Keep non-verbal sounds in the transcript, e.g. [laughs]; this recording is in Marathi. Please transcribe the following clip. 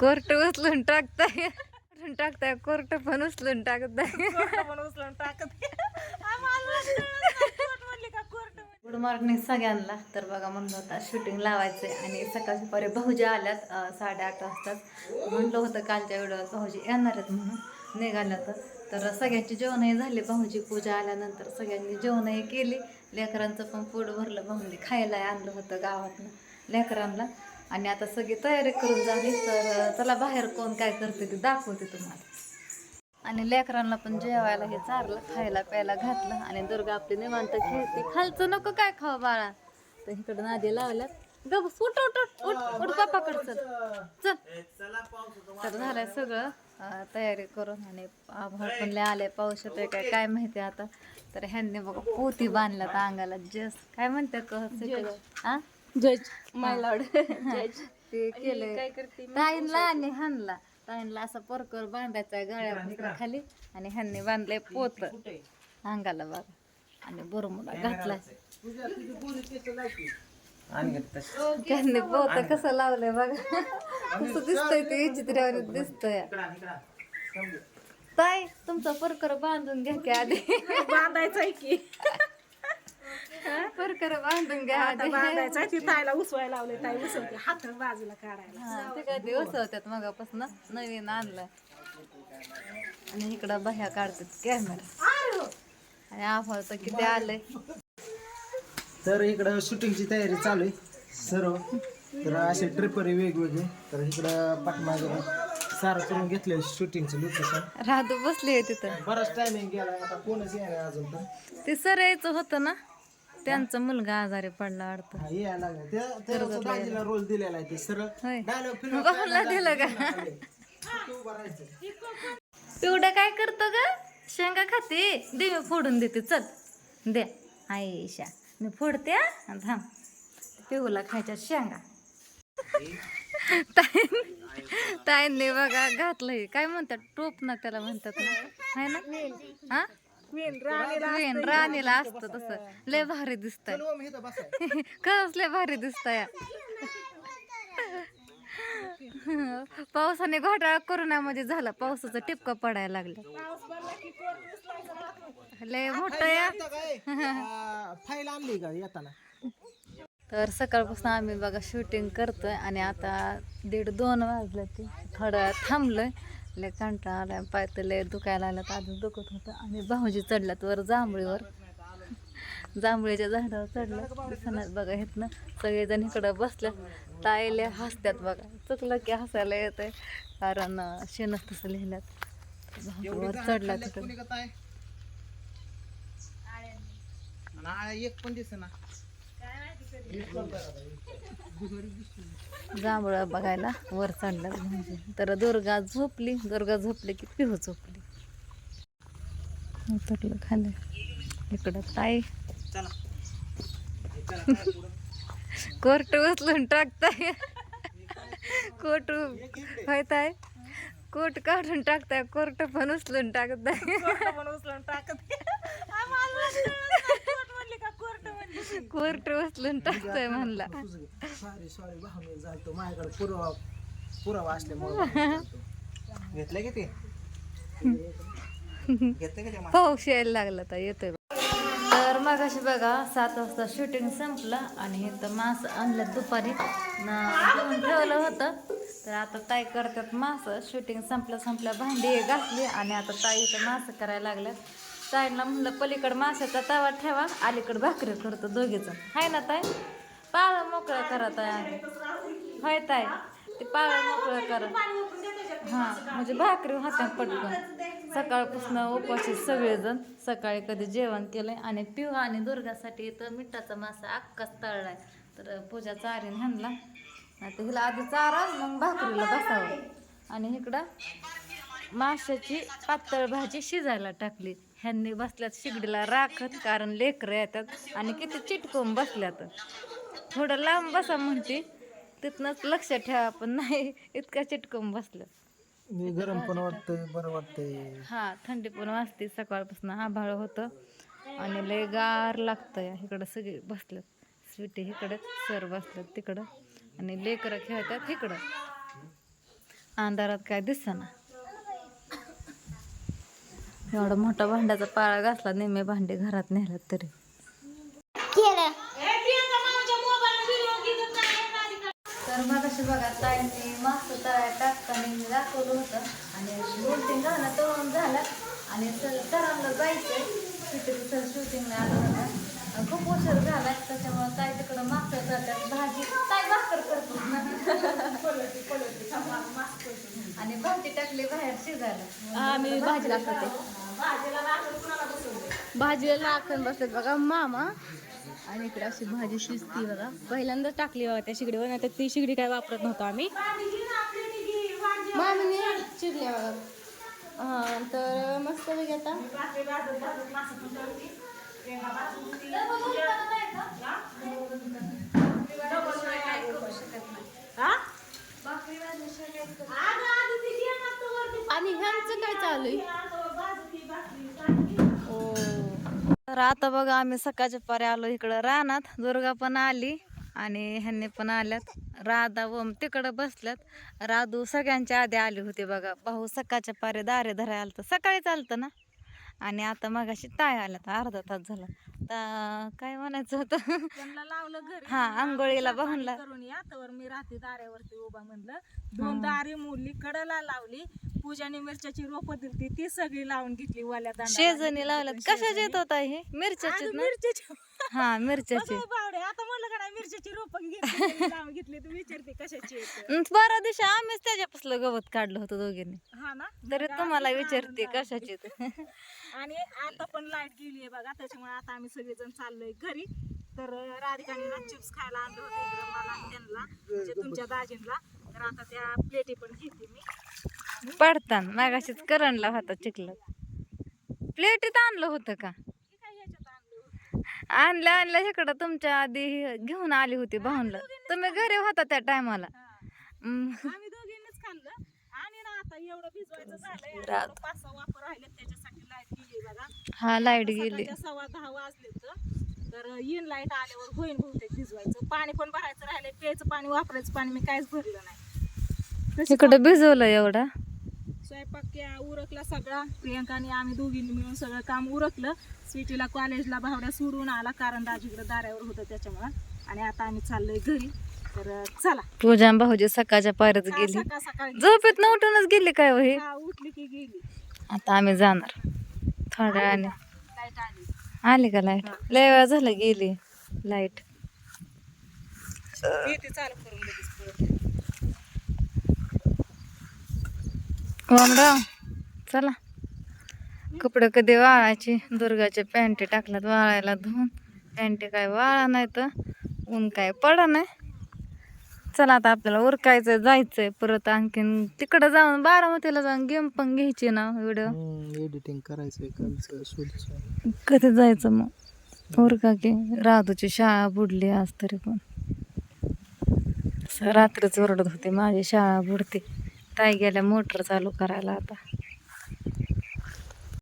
कोर्ट उचलून टाकताय. उचलून टाकताय कोर्ट पण उचलून टाकताय. गुड मॉर्निंग सगळ्यांना. तर बघा म्हणलं होता शूटिंग लावायचंय आणि सकाळची परे भाऊजी आल्यात साडेआठ वाजताच. म्हणलं होतं कालच्या वेळेस भाऊजी येणार आहेत म्हणून निघाल्यात तर सगळ्यांची जेवणही झाली भाऊजी पूजा आल्यानंतर सगळ्यांनी जेवणही केली. लेकरांचं पण पोट भरलं भाऊंनी खायला आणलं होतं गावातनं लेकरांना. आणि आता सगळी तयारी करून झाली तर चला बाहेर कोण काय करते ते दाखवते तुम्हाला. आणि लेकरांना पण जेवायला हे चारलं खायला प्यायला घातलं आणि दुर्गा आपली निवांत खेळते. खालचं नको काय खाव बाळा. तर इकडं नादी लावल्यात. गबस उठ उठ उठ उठ उठ चल. चल. तर झालंय सगळं तयारी करून आणि आभाळ पण लय आले पाऊस येतोय काय काय माहिती आता. तर ह्यांनी बघा पोती बांधल्यात अंगाला. जस्ट काय हा जज. माय लॉर्ड [laughs] ते केलंय. ताईंला आणि हानला ताईंला असा परकर बांधायचा गळ्या खाली आणि ह्यांनी बांधलंय पोत. अंगाला बघा. आणि बरमुडा घातलाय. त्यांनी पोत कसं लावलंय बघा. कसं दिसतंय ते विचित्र दिसतंय. ताई तुमचा परकर बांधून घ्या की आधी. बांधायचंय की. [laughs] परकर बांधून घ्या आता आधी. बांधायचंय ती ताईला उसवायला लावले ताई उसवते. हात बाजूला काढायला. हा, ते काय दिवस होत्यात मगापासून नवीन आणलं. आणि इकडं बाह्या काढतात कॅमेरा आणि तर किती आलंय तर इकडं शूटिंगची तयारी चालू आहे सर्व. तर असे ट्रिपर आहे वेगवेगळे. तर इकडं पाठमागे सारं करून घेतलं शूटिंगचं लोकेशन राधू बसली आहे तिथं. बराच टायमिंग गेला आता कोणच येणार अजून तर ते सर यायचं होतं ना? त्यांचा मुलगा आजारी पडला वाटतं. हा यायला लागलं. त्या त्याचा दाजीला रोल दिलेला आहे ते सरळ. होय. डायलॉग फिल्म [laughs] बाहुला दिलं का? उभं राहायचं. पिवडं काय करतो ग? शेंगा खाते. दे मी फोडून देते. चल. द्या आईशा मी फोडते हा. आणि थांब. पिहूला खायच्या शेंगा. [laughs] ताईं- ताईंनी बघा घातलंय. काय म्हणतात? टोप ना त्याला म्हणतात ना. है ना? हा? वेण राणीला असतं तसं. लय भारी दिसतंय. [laughs] खरंच लय भारी दिसतंय. [laughs] पावसाने घोटाळा कोरोनामध्ये झाला. पावसाचा टिपका पडायला लागला. लय मोठं या काय फाईल आणली का येताना? तर सकाळपासून आम्ही बघा शूटिंग करतोय आणि आता दीड दोन वाजलं ते थोडा वेळ थांबलोय. लय कंटाळा आलाय. पाय तर लय दुखायला आलं तर आधी दुखत होतं. आणि भाऊजी चढल्यात वर जांभळीवर. जांभळीच्या झाडावर चढलं दिसणार बघा इथनं सगळेजण इकडं बसल्या ताईले हसत्यात बघा. चुकलं की हसायला येतंय. कारण अं, शेणच तसं लिहिल्यात. वर चढला तिकडं एक पण दिसे ना जांभळा बघायला वर चढला म्हणजे तर दुर्गा झोपली. दुर्गा झोपली की पिहू झोपली. उतरलं खाली. इकडं ताई. कोर्ट उचलून टाकताय. कोर्ट होय आहे कोट काढून टाकताय. कोर्ट पण उचलून टाकताय. पण उचलून टाकत कोर्ट म्हणली का कोर्ट उचलून टाकताय म्हणला. सॉरी सॉरी भाऊ जातो माझ्याकडे पुरावा पुरावा असल्यामुळे घेतलं की ते? घेतलं का ते पाऊस यायला लागला तर येतोय तर मग अशी बघा सात वाजता शूटिंग संपलं आणि इथं मास आणलं दुपारी. न- घेऊन ठेवलं होतं. तर आता ताई करतात मास. शूटिंग संपलं संपलं भांडी घातली आणि आता ताई इथं मास करायला लागल्या. ताईंना म्हणलं पलीकडं माशाचा तवा ठेवा अलीकडं भाकरी करतो दोघीजण हाय ना ताई? पाळ मोकळं करा ताई. होय ताई? ते पाळ मोकळं करा. हां म्हणजे भाकरी हातात पटकन. सकाळपासून उपाशी सगळेजण सकाळी कधी जेवण केलंय आणि पिऊ आणि दुर्गासाठी इथं मिठाचा मासा अक्काच तळलाय. तर पूजा चारीन ह्यांना. तर हिला आधी चारा मग भाकरीला बसावं. आणि इकडं माशाची पातळ भाजी शिजायला टाकली. ह्यांनी बसल्यात शिगडीला राखत कारण लेकरं येतात आणि किती चिटकून बसल्यात. थोडं लांब बसा म्हणते तिथनंच लक्ष ठेवा पण नाही इतका चिटकून बसलं गरम पण वाटतंय बरं वाटतंय. हा थंडी पण वाजते सकाळपासून आभाळ होतं आणि लय गार लागतंय. इकडं सगळे बसल्यात. स्वीटी इकडं सर बसल्यात तिकडं आणि लेकरं खेळतात इकडं. अंधारात काय दिसना. एवढा मोठा भांड्याचा पाळा घासला नेहमी भांडे घरात नेल्यात तरी. तर मग अशी बघा ताईंनी मस्त तळ्यात टाकताना मी दाखवलं होतं. आणि दोन तीन घालणं तळून झालं. आणि सर सरांना जायचंय. तिथे सर शूटिंगला आलं होतं. खूप उशीर झाला त्याच्यामुळे ताई तिकडं मागचं जातात भाजी. ताई भाकर करतो आणि भाजी टाकली बाहेर शिजायला. आम्ही भाजीला करते भाजीला नाखण बसलेत बघा मामा. आणि इकडे अशी भाजी शिजती बघा. पहिल्यांदा टाकली बघा त्या शिगडीवर नाही तर ती शिगडी काय वापरत नव्हतो आम्ही. मामीने चिरली बघा. हा तर मस्त पैकी आता आणि ह्यांचं काय चालू आहे ओ तर आता बघा आम्ही सकाळच्या पारे आलो इकडं रानात. दुर्गा पण आली आणि ह्यांनी पण आल्यात. राधा व तिकडं बसल्यात. राधू सगळ्यांच्या आधी आली होती बघा. भाऊ सकाळच्या पारे दारे धरायला आलतं. सकाळी चालतं ना? आणि आता मगाशी ताय आल्यात अर्धा तास झाला. तर काय म्हणायचं होतं? त्यांना लावलं घरी हा आंघोळीला बघूनला करून या तर मी रात्री दाऱ्यावरती उभा म्हणलं दोन दारी मोडली कडला लावली पूजाने मिरच्याची रोपं दिली ती सगळी लावून घेतली वाल्या दांडा शेजणी लावल्यात. कशाचे येत होता हे? मिरच्याचे मिरच्याची हा मिरच्याचे. बावडे आता म्हणलं का नाही मिरच्याची रोपं घेतली लावून घेतली तू विचारते कशाची आहेत. बारा दिवशी आम्हीच त्याच्यापासलं गवत काढलं होतं दोघींनी. हा ना? तरी तुम्हाला विचारते कशाची ते. आणि आता पण लाइट गेली आहे बघा त्याच्यामुळे आता आम्ही सगळेजण चाललोय घरी. तर राधिकाने ना चिप्स खायला आणलं होतं इकडं मला आणि त्यांना म्हणजे तुमच्या दाजींना तर आता त्या प्लेटी पण घेते मी. पडताना मागाशीच करंटला होता चिखल प्लेटीत आणलं होतं का हे काय ह्याच्यात आणलं होतं? आणलं आणलं इकडं तुमच्या आधी घेऊन आली होती भाऊनला तुम्ही घरी होता त्या टायमाला. हा. आम्ही दोघींनीच खाल्लं. आणि ना आता एवढं भिजवायचं झालंय रात. पाच सहा वापर राहिले त्याच्यासाठी लाइट गेली बघा. हा लाइट गेली सकाळच्या सव्वा दहा वाजले तर येईन लाइट आल्यावर होईन बहुतेक भिजवायचं. पाणी पण भरायचं राहिले प्यायचं पाणी वापरायचं पाणी मी काहीच भरलं नाही. तशी इकडं भिजवलं एवढा. स्वयंपाक क्या उरकला सगळा. प्रियंकाने आम्ही दोघींनी मिळून सगळं काम उरकलं. स्वीटीला कॉलेजला भावड्या सोडून आला. कारण दाजीकडे दाऱ्यावर होतं त्याच्यामुळं. आणि आता आम्ही चाललोय घरी. तर चला. पूजा आणि भाऊजी सकाळच्या पायरच हा, गेली. सकाळ सकाळी. झोपेत उठूनच गेली काय हो ही? हा, उठली की गेली. आता आम्ही जाणार. थोड्या वेळाने. लाइट आली. आली का लाइट? लय वेळ झालं गेली. लाइट. येते चालू करून लगेच परत. वामराव चला. कपडे कधी वाळायचे? दुर्गाचे पॅन्टी टाकल्यात वाळायला धुवून. पॅन्टी काय वाळा नाही तर ऊन काय पडा नाही. चला आता आपल्याला उरकायचं जायचंय. परत आणखीन तिकडं जाऊन बारामतीला जाऊन गेम पण घ्यायची ना व्हिडिओ एडिटिंग करायचंय कधी जायचं मग? उरका की? राधूची शाळा बुडली आज तरी पण. रात्रीच ओरडत होती माझी शाळा बुडते. ताई गेल्या मोटर चालू करायला आता.